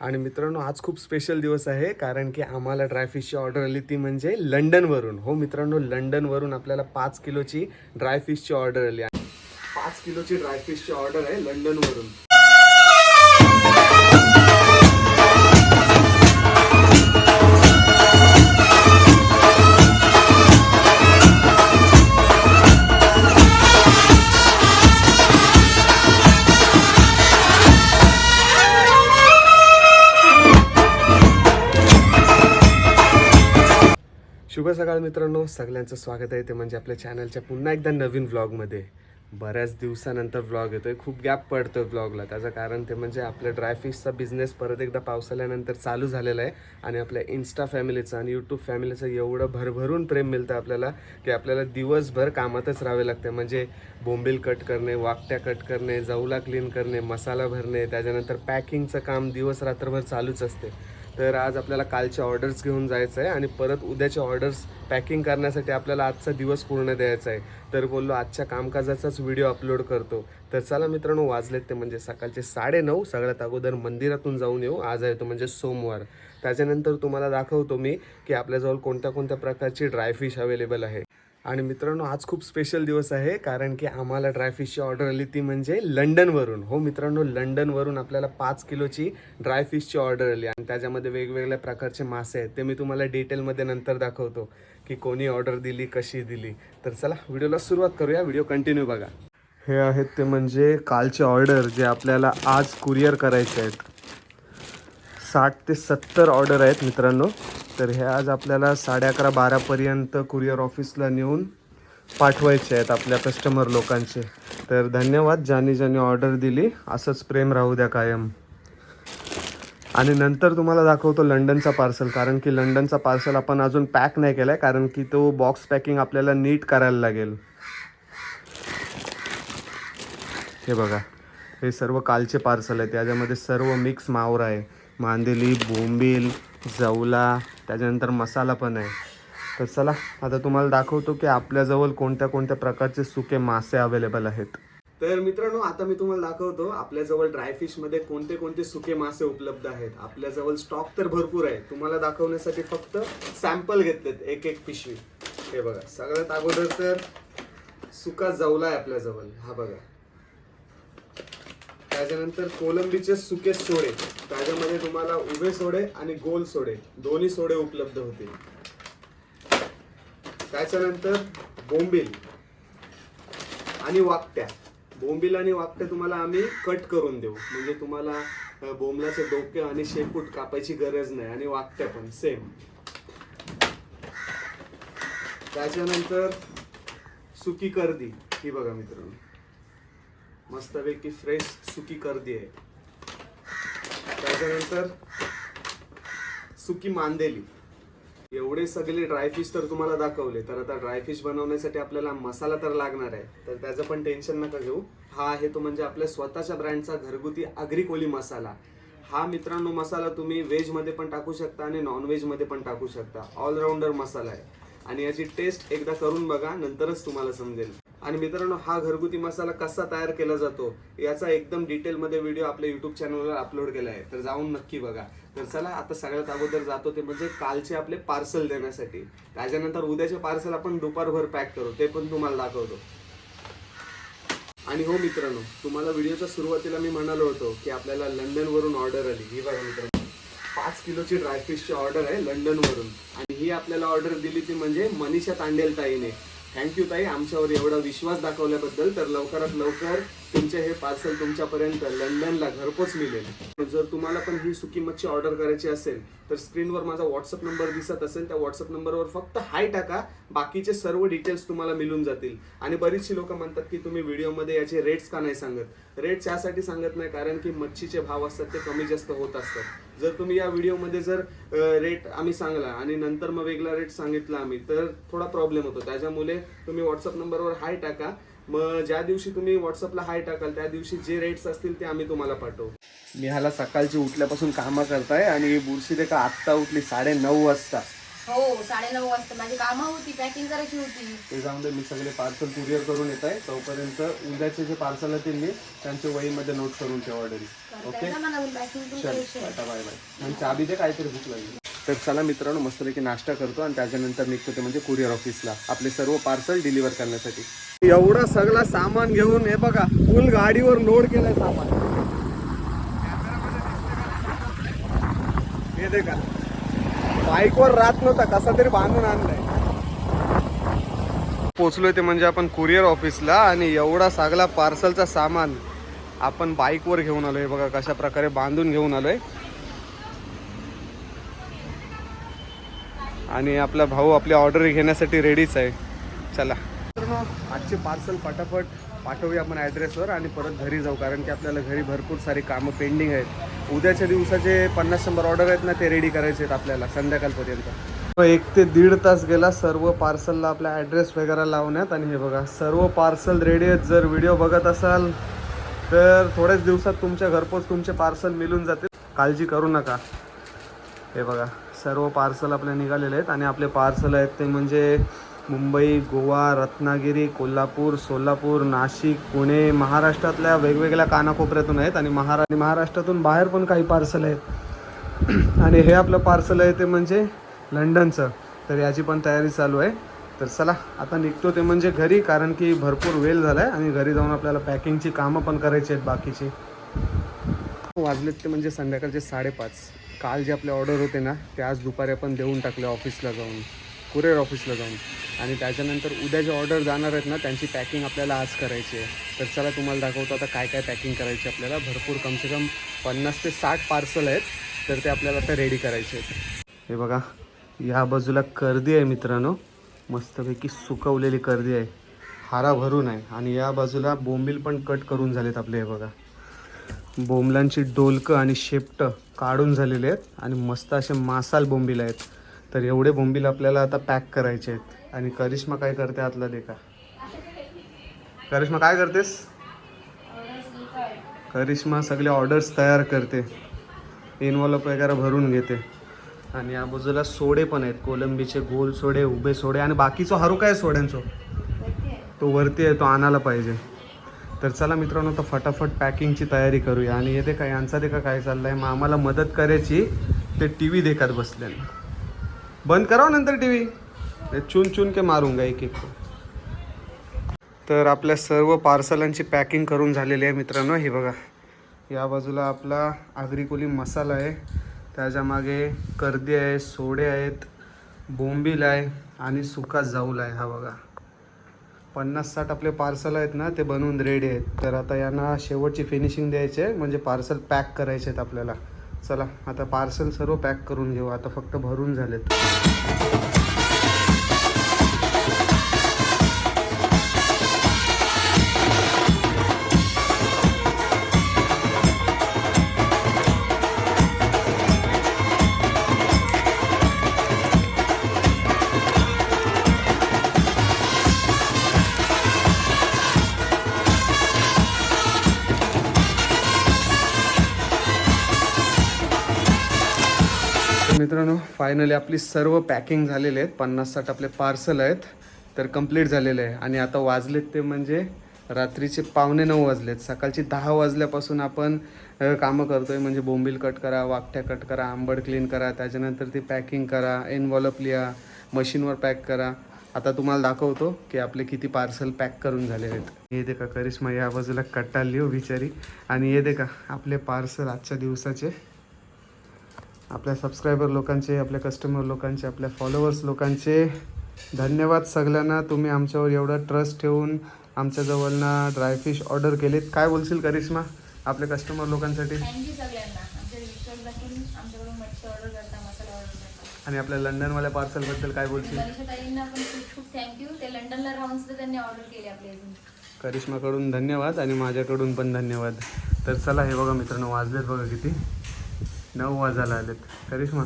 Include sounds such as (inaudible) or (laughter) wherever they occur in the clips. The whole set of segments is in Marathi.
आणि मित्रांनो आज खूप स्पेशल दिवस आहे कारण की आम्हाला ड्रायफिशची ऑर्डर आली. ती म्हणजे लंडनवरून. हो मित्रांनो लंडनवरून आपल्याला पाच किलोची ड्रायफिशची ऑर्डर आली. पाच किलोची ड्रायफिशची ऑर्डर आहे लंडनवरून. सकाळ मित्रांनो सगळ्यांचं स्वागत आहे. ते म्हणजे आपल्या चॅनलच्या पुन्हा एकदा नवीन व्लॉगमध्ये बऱ्याच दिवसानंतर व्लॉग येतोय. खूप गॅप पडतोय व्लॉगला त्याचं कारण ते म्हणजे आपल्या ड्रायफिशचा बिझनेस परत एकदा पावसाळ्यानंतर चालू झालेला आहे. आणि आपल्या इन्स्टा फॅमिलीचं आणि यूट्यूब फॅमिलीचं एवढं भरभरून प्रेम मिळतं आपल्याला की आपल्याला दिवसभर कामातच राहावे लागते. म्हणजे बोंबील कट करणे वाकट्या कट करणे जवला क्लीन करणे मसाला भरणे त्याच्यानंतर पॅकिंगचं काम दिवस रात्रभर चालूच असते. तर आज आपल्याला कालचे ऑर्डर्स घेऊन जायचं आहे आणि परत उद्याचे ऑर्डर्स पॅकिंग करण्यासाठी आपल्याला आजचा दिवस पूर्ण द्यायचा आहे. तर बोललो आजच्या कामकाजाचाच व्हिडिओ अपलोड करतो. तर चला मित्रांनो वाजलेत ते म्हणजे सकाळचे साडेनऊ. सगळ्यात अगोदर मंदिरातून जाऊन येऊ. आज आहे तो म्हणजे सोमवार. त्याच्यानंतर तुम्हाला दाखवतो मी की आपल्याजवळ कोणत्या कोणत्या प्रकारची ड्रायफिश अवेलेबल आहे. आणि मित्रांनो आज खूप स्पेशल दिवस आहे कारण की आम्हाला ड्रायफिशची ऑर्डर आली ती म्हणजे लंडनवरून. हो मित्रांनो लंडनवरून आपल्याला पाच किलोची ड्रायफिशची ऑर्डर आली आणि त्याच्यामध्ये वेगवेगळ्या प्रकारचे मासे आहेत. ते मी तुम्हाला डिटेलमध्ये नंतर दाखवतो की कोणी ऑर्डर दिली कशी दिली. तर चला व्हिडिओला सुरुवात करूया. व्हिडिओ कंटिन्यू बघा. हे आहेत ते म्हणजे कालचे ऑर्डर जे आपल्याला आज कुरिअर करायचे आहेत. साठ ते सत्तर ऑर्डर आहेत मित्रांनो. तर हे आज आपल्याला साडे अकरा बारापर्यंत कुरिअर ऑफिसला नेऊन पाठवायचे आहेत आपल्या कस्टमर लोकांचे. तर धन्यवाद ज्यांनी ज्यांनी ऑर्डर दिली असंच प्रेम राहू द्या कायम. आणि नंतर तुम्हाला दाखवतो लंडनचा पार्सल कारण की लंडनचा पार्सल आपण अजून पॅक नाही केला आहे कारण की तो बॉक्स पॅकिंग आपल्याला नीट करायला लागेल. हे बघा हे सर्व कालचे पार्सल आहे त्याच्यामध्ये सर्व मिक्स मावर आहे. मांदेली बोंबील जवला त्याच्यानंतर मसाला पण आहे. तर चला आता तुम्हाला दाखवतो की आपल्याजवळ कोणत्या कोणत्या प्रकारचे सुके मासे अवेलेबल आहेत. तर मित्रांनो आता मी तुम्हाला दाखवतो आपल्याजवळ ड्रायफिशमध्ये कोणते कोणते सुके मासे उपलब्ध आहेत. आपल्याजवळ स्टॉक तर भरपूर आहे. तुम्हाला दाखवण्यासाठी फक्त सॅम्पल घेतलेत एक एक पिशवी हे बघा सगळ्यात अगोदर तर सुका जवला आहे आपल्याजवळ. हा बघा. त्याच्यानंतर कोलंबीचे सुके सोडे. त्याच्यामध्ये तुम्हाला उभे सोडे आणि गोल सोडे. दोन्ही सोडे उपलब्ध होतील. त्याच्यानंतर बोंबील आणि वाकट्या. बोंबील आणि वाकट्या तुम्हाला आम्ही कट करून देऊ. म्हणजे तुम्हाला बोंबलाचे डोके आणि शेपूट कापायची गरज नाही आणि वाकट्या पण सेम त्याच्यानंतर सुकी कर्दी. ही बघा मित्रांनो. मस्तपैकी फ्रेश सुकी करदी आहे. त्याच्यानंतर सुकी मांदेली. एवढे सगळे ड्रायफिश तर तुम्हाला दाखवले तर आता ड्रायफिश बनवण्यासाठी आपल्याला मसाला तर लागणार आहे. तर त्याचं पण टेन्शन नका घेऊ. हा आहे तो म्हणजे आपल्या स्वतःच्या ब्रँडचा घरगुती आगरी कोली मसाला. हा मित्रांनो मसाला तुम्ही व्हेजमध्ये पण टाकू शकता आणि नॉनव्हेजमध्ये पण टाकू शकता. ऑलराऊंडर मसाला आहे. आणि याची टेस्ट एकदा करून बघा नंतरच तुम्हाला समजेल. आणि मित्रांनो हा घरगुती मसाला कसा तयार केला जातो याचा एकदम डिटेलमध्ये व्हिडिओ आपल्या युट्यूब चॅनलवर अपलोड केला आहे. तर जाऊन नक्की बघा. तर चला आता सगळ्यात अगोदर जातो ते म्हणजे कालचे आपले पार्सल देण्यासाठी. त्याच्यानंतर उद्याचे पार्सल आपण दुपारभर पॅक करू ते पण तुम्हाला दाखवतो. आणि हो मित्रांनो तुम्हाला व्हिडिओच्या सुरुवातीला मी म्हणालो होतो की आपल्याला लंडनवरून ऑर्डर आली. ही बघा मित्रांनो. पाच किलोची ड्रायफिशची ऑर्डर आहे लंडनवरून. आणि ही आपल्याला ऑर्डर दिली ती म्हणजे मनीषा तांडेल ताईने थँक्यू ताई आमच्यावर एवढा विश्वास दाखवल्याबद्दल. तर लवकरात लवकर तुमचे हे पार्सल तुमच्यापर्यंत लंडनला घरपोच मिळेल जर तुम्हाला पण ही सुकी मच्छी ऑर्डर करायची असेल तर स्क्रीनवर माझा व्हॉट्सअप नंबर दिसत असेल त्या व्हॉट्सअप नंबरवर फक्त हाय टाका बाकीचे सर्व डिटेल्स तुम्हाला मिळून जातील. आणि बरीचशी लोक म्हणतात की तुम्ही व्हिडिओमध्ये याचे रेट्स का नाही सांगत? रेट्स यासाठी सांगत नाही कारण की मच्छीचे भाव असतात ते कमी जास्त होत असतात. जर तुम्ही या व्हिडिओमध्ये जर रेट आम्ही सांगला आणि नंतर मग वेगळा रेट सांगितला आम्ही तर थोडा प्रॉब्लेम होतो. त्याच्यामुळे तुम्ही व्हॉट्सअप नंबरवर हाय टाका. मग ज्या दिवशी तुम्ही व्हॉट्सअपला हाय टाकाल त्या दिवशी जे रेट्स असतील ते आम्ही तुम्हाला पाठवू. मी ह्याला सकाळची उठल्यापासून कामं करताय आणि बुरशी देखा आत्ता उठली साडे नऊ वाजता. हो साडेनऊ वाजता. माझी कामं होती पॅकिंग करायची होती. ते जाऊन दे मी सगळे पार्सल कुरिअर करून येत आहे. तोपर्यंत उद्याचे जे पार्सल येतील मी त्यांचे वहीमध्ये नोट करून ठेवा ऑर्डरी ओके मला पॅकिंग चल बाय बाय आणि चाबी दे काहीतरी भूक लागली. तर चला मित्रांनो मस्तपैकी नाश्ता करतो आणि त्याच्यानंतर निघतो ते म्हणजे कुरिअर ऑफिसला आपले सर्व पार्सल डिलिव्हर करण्यासाठी. एवढा सगळा सामान घेऊन हे बघा फुल गाडीवर लोड केलंय सामान. हे दे का बाईकवर राहत नव्हता कसा तरी बांधून आणलाय. पोचलोय ते म्हणजे आपण कुरिअर ऑफिसला आणि एवढा सगळा पार्सलचा सामान आपण बाईकवर घेऊन आलोय. बघा कशा प्रकारे बांधून घेऊन आलोय. आणि आपला भाऊ आपली ऑर्डर घेण्यासाठी रेडीच आहे. चला. मित्रांनो, आजचे पार्सल फटाफट पाठवूया आपण ॲड्रेसवर आणि परत घरी जाऊ. कारण की आपल्याला घरी भरपूर सारी कामं पेंडिंग आहेत. उद्याच्या दिवसाचे पन्नास शंभर ऑर्डर आहेत ना ते रेडी करायचे आहेत आपल्याला संध्याकाळपर्यंत. एक ते दीड तास गेला सर्व पार्सलला आपला ॲड्रेस वगैरे लावण्यात आणि हे बघा सर्व पार्सल रेडी आहेत. जर व्हिडिओ बघत असाल तर थोड्याच दिवसात तुमच्या घरपोच तुमचे पार्सल मिळून जातील. काळजी करू नका. हे बघा. सर्व पार्सल आपले निघालेले आहेत आणि आपले पार्सल आहेत ते म्हणजे मुंबई गोवा रत्नागिरी कोल्हापूर सोलापूर नाशिक पुणे महाराष्ट्रातल्या वेगवेगळ्या कानाकोपऱ्यातून आहेत आणि महारा आणि महाराष्ट्रातून बाहेर पण काही पार्सल आहेत. (clears throat) आणि हे आपलं पार्सल आहे ते म्हणजे लंडनचं. तर याची पण तयारी चालू आहे. तर चला आता निघतो ते म्हणजे घरी कारण की भरपूर वेळ झाला आहे आणि घरी जाऊन आपल्याला पॅकिंगची कामं पण करायची आहेत बाकीची. वाजलेत ते म्हणजे संध्याकाळचे साडेपाच. काल जे आपले ऑर्डर होते ना ते आज दुपारी आपण देऊन टाकले ऑफिसला जाऊन. कुरिअर ऑफिसला जाऊन. आणि त्याच्यानंतर उद्या जे ऑर्डर जाणार आहेत ना त्यांची पॅकिंग आपल्याला आज करायची आहे. तर चला तुम्हाला दाखवतो आता काय काय पॅकिंग करायची आपल्याला. भरपूर कमसे कम पन्नास ते साठ पार्सल आहेत. तर ते आपल्याला आता रेडी करायचे आहेत. हे बघा या बाजूला कर्दी आहे मित्रांनो. मस्तपैकी सुकवलेली कर्दी आहे. हारा भरून आहे. आणि या बाजूला बोंबील पण कट करून झालेत आपले हे बघा. बोंबलांची डोलकं आणि शेपट काढून झालेले आहेत आणि मस्त असे मासाल बोंबील आहेत. तर एवढे बोंबील आपल्याला आता पॅक करायचे आहेत. आणि करिश्मा काय करते आतला देखा? करिश्मा काय करतेस? करिश्मा सगळे ऑर्डर्स तयार करते. इनवॉल्प वगैरे भरून घेते. आणि या बाजूला सोडे पण आहेत. कोलंबीचे गोल सोडे उभे सोडे आणि बाकीचं हरू काय सोड्यांचो? तो वरती आहे तो आणायला पाहिजे. तर चला मित्रांनो तर फटाफट पॅकिंगची तयारी करूया. आणि येते देखा यांचा देखा काय चाललं आहे मग आम्हाला मदत करायची ते टी व्ही देखत बसले बंद करावं नंतर टी व्ही? चुन चुन के मारूंगा एक एक. तर आपल्या सर्व पार्सलांची पॅकिंग करून झालेली आहे मित्रांनो. हे बघा या बाजूला आपला आगरी कोली मसाला आहे. त्याच्यामागे कर्दी आहे सोडे आहेत बोंबील आहे आणि सुका जाऊल आहे. हा बघा. पन्नास साठ आपले पार्सल आहेत ना ते बनवून रेडी आहेत. तर आता यांना शेवटची फिनिशिंग द्यायची आहे म्हणजे पार्सल पॅक करायचे आहेत आपल्याला. चला आता पार्सल सर्व पॅक करून घेऊ. आता फक्त भरून झालेत. फायनली आपली सर्व पॅकिंग झालेले आहेत. पन्नास साठ आपले पार्सल आहेत. तर कंप्लीट झालेले आहे. आणि आता वाजलेत ते म्हणजे रात्रीचे पावणे नऊ वाजलेत. सकाळची दहा वाजल्यापासून आपण कामं करतो आहे म्हणजे बोंबील कट करा वाकट्या कट करा आंबड क्लीन करा. त्याच्यानंतर ती पॅकिंग करा एनवॉलप लिहा मशीनवर पॅक करा. आता तुम्हाला दाखवतो की आपले किती पार्सल पॅक करून झाले आहेत. हे दे का करिश्मा या बाजूला कट्टा लिहू बिचारी. आणि हे दे का आपले पार्सल आजच्या दिवसाचे. आपल्या सबस्क्रायबर लोकांचे आपल्या कस्टमर लोकांचे आपल्या फॉलोअर्स लोकांचे धन्यवाद सगळ्यांना. तुम्ही आमच्यावर एवढा ट्रस्ट ठेवून आमच्याजवळना ड्रायफिश ऑर्डर केलीत. काय बोलशील करिश्मा आपल्या कस्टमर लोकांसाठी? आणि आपल्या लंडनवाल्या पार्सलबद्दल काय बोलशील? मनीषा ताईंना पण खूप खूप थँक्यू ते लंडनला राहून सुद्धा त्यांनी ऑर्डर केली आपली अजून. करिश्माकडून धन्यवाद आणि माझ्याकडून पण धन्यवाद. तर चला हे बघा मित्रांनो वाजलेत बघा किती. नऊ वाजायला आलेत. करिश्मा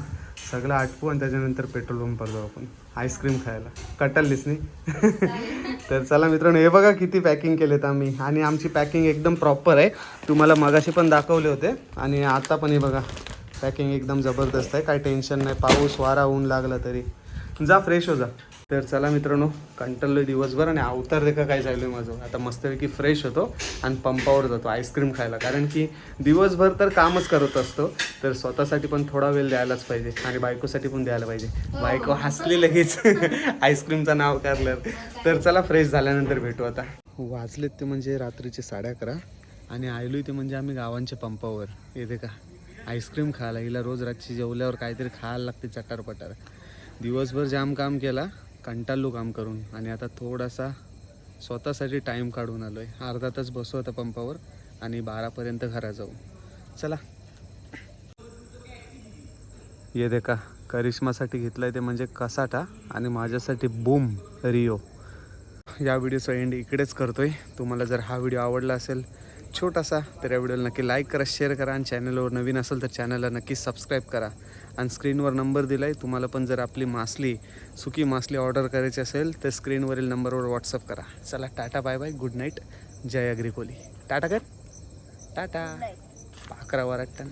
सगळं आटपू आणि त्याच्यानंतर पेट्रोल पंपवर जाऊ आपण. आईस्क्रीम खायला. कटालीस नाही? (laughs) तर चला मित्रांनो हे बघा किती पॅकिंग केलेत आम्ही. आणि आमची पॅकिंग एकदम प्रॉपर आहे. तुम्हाला मगाशी पण दाखवले होते. आणि आता पण हे बघा पॅकिंग एकदम जबरदस्त आहे. काही टेन्शन नाही. पाऊस वारा ऊन लागला तरी. जा फ्रेश हो जा. तर चला मित्रांनो कंटाळलोय दिवसभर आणि अवतार देखा काय चालू आहे माझं. आता मस्तपैकी फ्रेश होतो आणि पंपावर जातो आईस्क्रीम खायला. कारण की दिवसभर तर कामच करत असतो तर स्वतःसाठी पण थोडा वेळ द्यायलाच पाहिजे आणि बायकोसाठी पण द्यायला पाहिजे. बायको हसली लगेच. (laughs) आईस्क्रीमचं नाव काढलं तर चला फ्रेश झाल्यानंतर भेटू आता. वाजलेत ते म्हणजे रात्रीचे साडे अकरा आणि आयलोय ते म्हणजे आम्ही गावांच्या पंपावर. येते का आईस्क्रीम खायला. हिला रोज रातची जेवल्यावर काहीतरी खायला लागते चटार पटार दिवसभर जाम काम केला. कंटाळलो काम करून आणि आता थोडासा स्वतःसाठी टाईम काढून आलो आहे अर्धा तास बसू आता पंपावर आणि बारापर्यंत घरा जाऊ. चला. ये देखा करिश्मासाठी करिश्मासाठी घेतलंय ते म्हणजे कसाटा आणि माझ्यासाठी बूम रिओ या व्हिडिओचा एंड इकडेच करतोय. तुम्हाला जर हा व्हिडिओ आवडला असेल छोटासा तर या व्हिडिओला नक्की लाईक करा शेअर करा आणि चॅनलवर नवीन असेल तर चॅनलला नक्की सबस्क्राईब करा. आणि स्क्रीनवर नंबर दिला आहे तुम्हाला पण जर आपली मासली सुकी मासली ऑर्डर करायची असेल तर स्क्रीनवरील नंबरवर व्हॉट्सअप करा. चला tata bye bye good night जय अग्री कोहली टाटा कर. टाटा. अकरा वाटतं